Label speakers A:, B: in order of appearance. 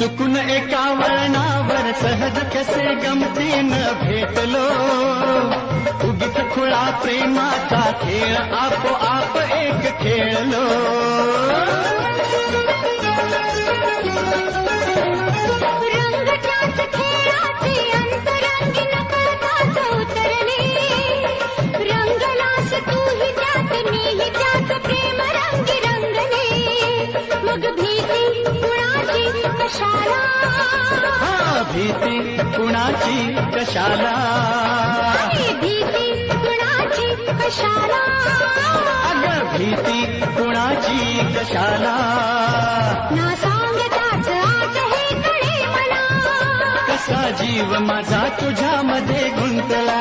A: चुकून एका वळणावर सहज कसे गमतीन भेटलो. उगीच खुळा प्रेमाचा खेळ आपोआप एक खेळलो.
B: रंग त्याच खेळाचे अंतरंगी नकळताच उतरले
A: हा भीती कुणाची कशाला?
B: भीती कुणाची कशाला?
A: अग भीती कुणाची कशाला?
B: ना सांगताच आज हे कळे मला.
A: कसा जीव माझा तुझ्यामध्ये गुंतला?